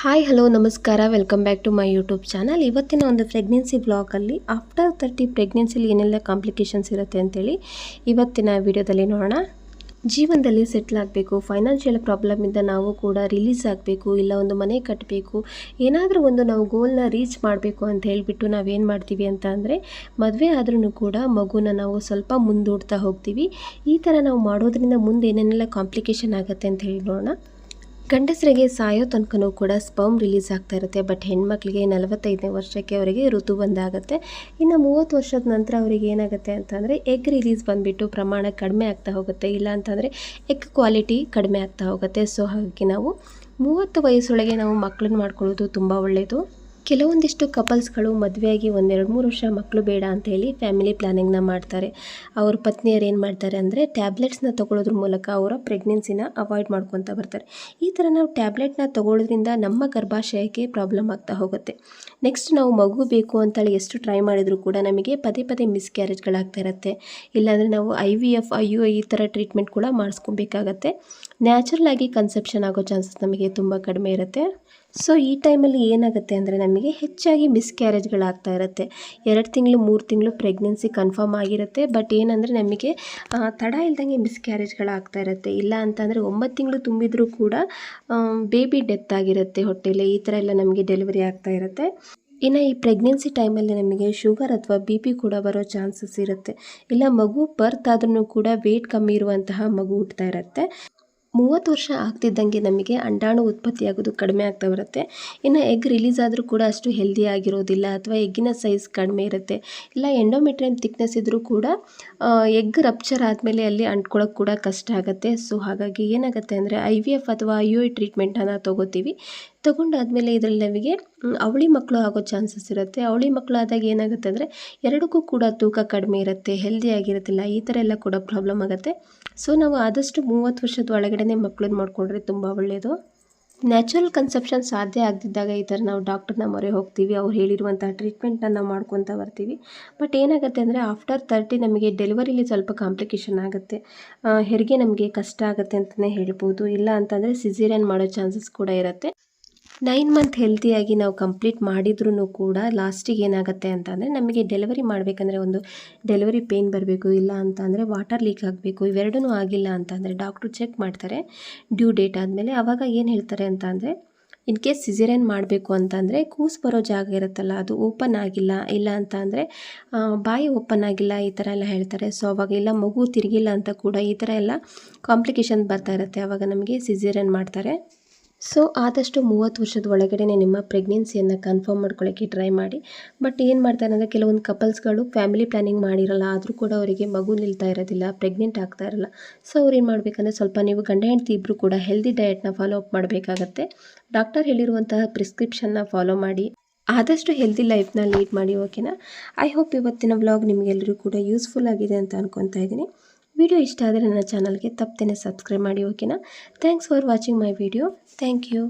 Hi, hello, ನಮಸ್ಕಾರ. Welcome back to my YouTube channel ಇವತ್ತಿನ ಒಂದು ಪ್ರೆಗ್ನೆನ್ಸಿ ಬ್ಲಾಗಲ್ಲಿ ಆಫ್ಟರ್ ತರ್ಟಿ ಪ್ರೆಗ್ನೆನ್ಸಿಲಿ ಏನೆಲ್ಲ ಕಾಂಪ್ಲಿಕೇಶನ್ಸ್ ಇರುತ್ತೆ ಅಂತೇಳಿ ಇವತ್ತಿನ ವಿಡಿಯೋದಲ್ಲಿ ನೋಡೋಣ. ಜೀವನದಲ್ಲಿ ಸೆಟ್ಲ್ ಆಗಬೇಕು ಫೈನಾನ್ಷಿಯಲ್ ಪ್ರಾಬ್ಲಮಿಂದ ನಾವು ಕೂಡ ರಿಲೀಸ್ ಆಗಬೇಕು, ಇಲ್ಲ ಒಂದು ಮನೆ ಕಟ್ಟಬೇಕು ಏನಾದರೂ ಒಂದು ನಾವು ಗೋಲ್ನ ರೀಚ್ ಮಾಡಬೇಕು ಅಂತ ಹೇಳಿಬಿಟ್ಟು ನಾವೇನು ಮಾಡ್ತೀವಿ ಅಂತ ಅಂದರೆ ಮದುವೆ ಆದ್ರೂ ಕೂಡ ಮಗುನ ನಾವು ಸ್ವಲ್ಪ ಮುಂದೂಡ್ತಾ ಹೋಗ್ತೀವಿ. ಈ ಥರ ನಾವು ಮಾಡೋದ್ರಿಂದ ಮುಂದೆ ಏನೇನೆಲ್ಲ ಕಾಂಪ್ಲಿಕೇಶನ್ ಆಗುತ್ತೆ ಅಂತ ಹೇಳಿ ನೋಡೋಣ. ಗಂಡಸರಿಗೆ ಸಾಯೋ ತನಕನೂ ಕೂಡ ಸ್ಪರ್ಮ್ ರಿಲೀಸ್ ಆಗ್ತಾ ಇರುತ್ತೆ. ಬಟ್ ಹೆಣ್ಮಕ್ಳಿಗೆ ನಲವತ್ತೈದನೇ ವರ್ಷಕ್ಕೆ ಅವರಿಗೆ ಋತು ಬಂದಾಗುತ್ತೆ. ಇನ್ನು ಮೂವತ್ತು ವರ್ಷದ ನಂತರ ಅವರಿಗೆ ಏನಾಗುತ್ತೆ ಅಂತಂದರೆ ಎಗ್ ರಿಲೀಸ್ ಬಂದುಬಿಟ್ಟು ಪ್ರಮಾಣ ಕಡಿಮೆ ಆಗ್ತಾ ಹೋಗುತ್ತೆ. ಇಲ್ಲ ಅಂತಂದರೆ ಎಗ್ ಕ್ವಾಲಿಟಿ ಕಡಿಮೆ ಆಗ್ತಾ ಹೋಗುತ್ತೆ. ಸೊ ಹಾಗಾಗಿ ನಾವು ಮೂವತ್ತು ವಯಸ್ಸೊಳಗೆ ನಾವು ಮಕ್ಕಳನ್ನ ಮಾಡ್ಕೊಳ್ಳೋದು ತುಂಬ ಒಳ್ಳೆಯದು ಕೆಲವೊಂದಿಷ್ಟು ಕಪಲ್ಸ್ಗಳು ಮದುವೆಯಾಗಿ ಒಂದೆರಡು ಮೂರು ವರ್ಷ ಮಕ್ಕಳು ಬೇಡ ಅಂತ ಹೇಳಿ ಫ್ಯಾಮಿಲಿ ಪ್ಲಾನಿಂಗ್ನ ಮಾಡ್ತಾರೆ. ಅವ್ರ ಪತ್ನಿಯರು ಏನು ಮಾಡ್ತಾರೆ ಅಂದರೆ ಟ್ಯಾಬ್ಲೆಟ್ಸ್ನ ತಗೊಳ್ಳೋದ್ರ ಮೂಲಕ ಅವರ ಪ್ರೆಗ್ನೆನ್ಸಿನ ಅವಾಯ್ಡ್ ಮಾಡ್ಕೊತಾ ಬರ್ತಾರೆ. ಈ ಥರ ನಾವು ಟ್ಯಾಬ್ಲೆಟ್ನ ತಗೊಳ್ಳೋದ್ರಿಂದ ನಮ್ಮ ಗರ್ಭಾಶಯಕ್ಕೆ ಪ್ರಾಬ್ಲಮ್ ಆಗ್ತಾ ಹೋಗುತ್ತೆ. ನೆಕ್ಸ್ಟ್ ನಾವು ಮಗು ಬೇಕು ಅಂತೇಳಿ ಎಷ್ಟು ಟ್ರೈ ಮಾಡಿದರೂ ಕೂಡ ನಮಗೆ ಪದೇ ಪದೇ ಮಿಸ್ಕ್ಯಾರೇಜ್ಗಳಾಗ್ತಾ ಇರುತ್ತೆ. ಇಲ್ಲಾಂದರೆ ನಾವು I V F I U ಈ ಥರ ಟ್ರೀಟ್ಮೆಂಟ್ ಕೂಡ ಮಾಡಿಸ್ಕೊಬೇಕಾಗತ್ತೆ. ನ್ಯಾಚುರಲ್ ಆಗಿ ಕನ್ಸೆಪ್ಷನ್ ಆಗೋ ಚಾನ್ಸಸ್ ನಮಗೆ ತುಂಬ ಕಡಿಮೆ ಇರುತ್ತೆ. ಸೊ ಈ ಟೈಮಲ್ಲಿ ಏನಾಗುತ್ತೆ ಅಂದರೆ ನಮಗೆ ಹೆಚ್ಚಾಗಿ ಮಿಸ್ಕ್ಯಾರೇಜ್ಗಳಾಗ್ತಾ ಇರುತ್ತೆ. ಎರಡು ತಿಂಗಳು, ಮೂರು ತಿಂಗಳು ಪ್ರೆಗ್ನೆನ್ಸಿ ಕನ್ಫರ್ಮ್ ಆಗಿರುತ್ತೆ. ಬಟ್ ಏನಂದರೆ ನಮಗೆ ತಡ ಇಲ್ದಂಗೆ ಮಿಸ್ಕ್ಯಾರೇಜ್ಗಳಾಗ್ತಾ ಇರುತ್ತೆ. ಇಲ್ಲ ಅಂತಂದರೆ ಒಂಬತ್ತು ತಿಂಗಳು ತುಂಬಿದರೂ ಕೂಡ ಬೇಬಿ ಡೆತ್ ಆಗಿರುತ್ತೆ ಹೊಟ್ಟೆಲಿ. ಈ ಥರ ಎಲ್ಲ ನಮಗೆ ಡೆಲಿವರಿ ಆಗ್ತಾ ಇರುತ್ತೆ. ಇನ್ನು ಈ ಪ್ರೆಗ್ನೆನ್ಸಿ ಟೈಮಲ್ಲಿ ನಮಗೆ ಶುಗರ್ ಅಥವಾ ಬಿ ಪಿ ಕೂಡ ಬರೋ ಚಾನ್ಸಸ್ ಇರುತ್ತೆ. ಇಲ್ಲ ಮಗು ಬರ್ತ್ ಆದ್ರೂ ಕೂಡ ವೇಟ್ ಕಮ್ಮಿ ಇರುವಂತಹ ಮಗು ಹುಟ್ತಾ ಇರುತ್ತೆ. ಮೂವತ್ತು ವರ್ಷ ಆಗ್ತಿದ್ದಂಗೆ ನಮಗೆ ಅಂಡಾಣು ಉತ್ಪತ್ತಿಯಾಗೋದು ಕಡಿಮೆ ಆಗ್ತಾ ಬರುತ್ತೆ. ಇನ್ನು ಎಗ್ ರಿಲೀಸ್ ಆದರೂ ಕೂಡ ಅಷ್ಟು ಹೆಲ್ದಿ ಆಗಿರೋದಿಲ್ಲ ಅಥವಾ ಎಗ್ಗಿನ ಸೈಜ್ ಕಡಿಮೆ ಇರುತ್ತೆ. ಇಲ್ಲ ಎಂಡೋಮೆಟ್ರಿಯಮ್ ಥಿಕ್ನೆಸ್ ಇದ್ದರೂ ಕೂಡ ಎಗ್ ರಪ್ಚರ್ ಆದಮೇಲೆ ಅಲ್ಲಿ ಅಂಟ್ಕೊಳ್ಳೋಕೆ ಕೂಡ ಕಷ್ಟ ಆಗುತ್ತೆ. ಸೊ, ಹಾಗಾಗಿ ಏನಾಗುತ್ತೆ ಅಂದರೆ ಐ ವಿ ಎಫ್ ಅಥವಾ ಐ ಯು ಐ ಟ್ರೀಟ್ಮೆಂಟನ್ನು ತೊಗೋತೀವಿ. ತೊಗೊಂಡಾದಮೇಲೆ ಇದರಲ್ಲಿ ನಮಗೆ ಅವಳಿ ಮಕ್ಕಳು ಆಗೋ ಚಾನ್ಸಸ್ ಇರುತ್ತೆ. ಅವಳಿ ಮಕ್ಕಳು ಆದಾಗ ಏನಾಗುತ್ತೆ ಅಂದರೆ ಎರಡಕ್ಕೂ ಕೂಡ ತೂಕ ಕಡಿಮೆ ಇರುತ್ತೆ ಹೆಲ್ದಿ ಆಗಿರುತ್ತಿಲ್ಲ, ಈ ಥರ ಎಲ್ಲ ಕೂಡ ಪ್ರಾಬ್ಲಮ್ ಆಗುತ್ತೆ. ಸೊ ನಾವು ಆದಷ್ಟು ಮೂವತ್ತು ವರ್ಷದ ಒಳಗಡೆ ಮಕ್ಕಳನ್ನ ಮಾಡಿಕೊಂಡ್ರೆ ತುಂಬ ಒಳ್ಳೆಯದು ನ್ಯಾಚುರಲ್ ಕನ್ಸೆಪ್ಷನ್ ಸಾಧ್ಯ ಆಗದಿದ್ದಾಗ ಈ ಥರ ನಾವು ಡಾಕ್ಟರ್ನ ಮೊರೆ ಹೋಗ್ತೀವಿ, ಅವ್ರು ಹೇಳಿರುವಂಥ ಟ್ರೀಟ್ಮೆಂಟನ್ನು ನಾವು ಮಾಡ್ಕೊತಾ ಬರ್ತೀವಿ. ಬಟ್ ಏನಾಗುತ್ತೆ ಅಂದರೆ ಆಫ್ಟರ್ ತರ್ಟಿ ನಮಗೆ ಡೆಲಿವರಿಲಿ ಸ್ವಲ್ಪ ಕಾಂಪ್ಲಿಕೇಶನ್ ಆಗುತ್ತೆ. ಹೆರಿಗೆ ನಮಗೆ ಕಷ್ಟ ಆಗುತ್ತೆ ಅಂತಲೇ ಹೇಳ್ಬೋದು. ಇಲ್ಲ ಅಂತಂದರೆ ಸಿಸೇರಿಯನ್ ಮಾಡೋ ಚಾನ್ಸಸ್ ಕೂಡ ಇರುತ್ತೆ. ನೈನ್ ಮಂತ್ ಹೆಲ್ತಿಯಾಗಿ ನಾವು ಕಂಪ್ಲೀಟ್ ಮಾಡಿದ್ರೂ ಕೂಡ ಲಾಸ್ಟಿಗೆ ಏನಾಗುತ್ತೆ ಅಂತಂದರೆ ನಮಗೆ ಡೆಲಿವರಿ ಮಾಡಬೇಕಂದ್ರೆ ಒಂದು ಡೆಲಿವರಿ ಪೇಯ್ನ್ ಬರಬೇಕು, ಇಲ್ಲ ಅಂತಂದರೆ ವಾಟರ್ ಲೀಕ್ ಆಗಬೇಕು ಇವೆರಡೂ ಆಗಿಲ್ಲ ಅಂತಂದರೆ ಡಾಕ್ಟ್ರು ಚೆಕ್ ಮಾಡ್ತಾರೆ. ಡ್ಯೂ ಡೇಟ್ ಆದಮೇಲೆ ಆವಾಗ ಏನು ಹೇಳ್ತಾರೆ ಅಂತ ಅಂದರೆ ಇನ್ ಕೇಸ್ ಸಿಸೇರಿಯನ್ ಮಾಡಬೇಕು ಅಂತಂದರೆ ಕೂಸು ಬರೋ ಜಾಗ ಇರುತ್ತಲ್ಲ, ಅದು ಓಪನ್ ಆಗಿಲ್ಲ, ಇಲ್ಲ ಅಂತ ಅಂದರೆ ಬಾಯಿ ಓಪನ್ ಆಗಿಲ್ಲ ಈ ಥರ ಎಲ್ಲ ಹೇಳ್ತಾರೆ. ಸೊ ಅವಾಗ ಇಲ್ಲ, ಮಗು ತಿರುಗಿಲ್ಲ ಅಂತ ಕೂಡ ಈ ಥರ ಎಲ್ಲ ಕಾಂಪ್ಲಿಕೇಶನ್ ಬರ್ತಾ ಇರುತ್ತೆ. ಆವಾಗ ನಮಗೆ ಸಿಸೇರಿಯನ್ ಮಾಡ್ತಾರೆ. ಸೊ ಆದಷ್ಟು ಮೂವತ್ತು ವರ್ಷದ ಒಳಗಡೆ ನಿಮ್ಮ ಪ್ರೆಗ್ನೆನ್ಸಿಯನ್ನು ಕನ್ಫರ್ಮ್ ಮಾಡ್ಕೊಳ್ಳೋಕ್ಕೆ ಟ್ರೈ ಮಾಡಿ. ಬಟ್ ಏನು ಮಾಡ್ತಾರೆ ಅಂದರೆ ಕೆಲವೊಂದು ಕಪಲ್ಸ್ಗಳು ಫ್ಯಾಮಿಲಿ ಪ್ಲ್ಯಾನಿಂಗ್ ಮಾಡಿರಲ್ಲ, ಆದರೂ ಕೂಡ ಅವರಿಗೆ ಮಗು ನಿಲ್ತಾ ಇರೋದಿಲ್ಲ ಪ್ರೆಗ್ನೆಂಟ್ ಆಗ್ತಾ ಇರಲ್ಲ. ಸೊ ಅವ್ರು ಏನು ಮಾಡಬೇಕಂದ್ರೆ ಸ್ವಲ್ಪ ನೀವು ಗಂಡ ಹೆಂಡತಿ ಇಬ್ಬರು ಕೂಡ ಹೆಲ್ದಿ ಡಯಟ್ನ ಫಾಲೋ ಅಪ್ ಮಾಡಬೇಕಾಗತ್ತೆ. ಡಾಕ್ಟರ್ ಹೇಳಿರುವಂತಹ ಪ್ರಿಸ್ಕ್ರಿಪ್ಷನ್ನ ಫಾಲೋ ಮಾಡಿ. ಆದಷ್ಟು ಹೆಲ್ದಿ ಲೈಫ್ನ ಲೀಡ್ ಮಾಡಿ ಓಕೆನಾ ಐ ಹೋಪ್ ಇವತ್ತಿನ ವ್ಲಾಗ್ ನಿಮಗೆಲ್ಲರೂ ಕೂಡ ಯೂಸ್ಫುಲ್ ಆಗಿದೆ ಅಂತ ಅನ್ಕೊತಾ ಇದ್ದೀನಿ. ವಿಡಿಯೋ ಇಷ್ಟ ಆದರೆ ನನ್ನ ಚಾನಲ್ಗೆ ತಪ್ಪದೇ ಸಬ್ಸ್ಕ್ರೈಬ್ ಮಾಡಿ, ಓಕೆನಾ? Thanks for watching my video thank you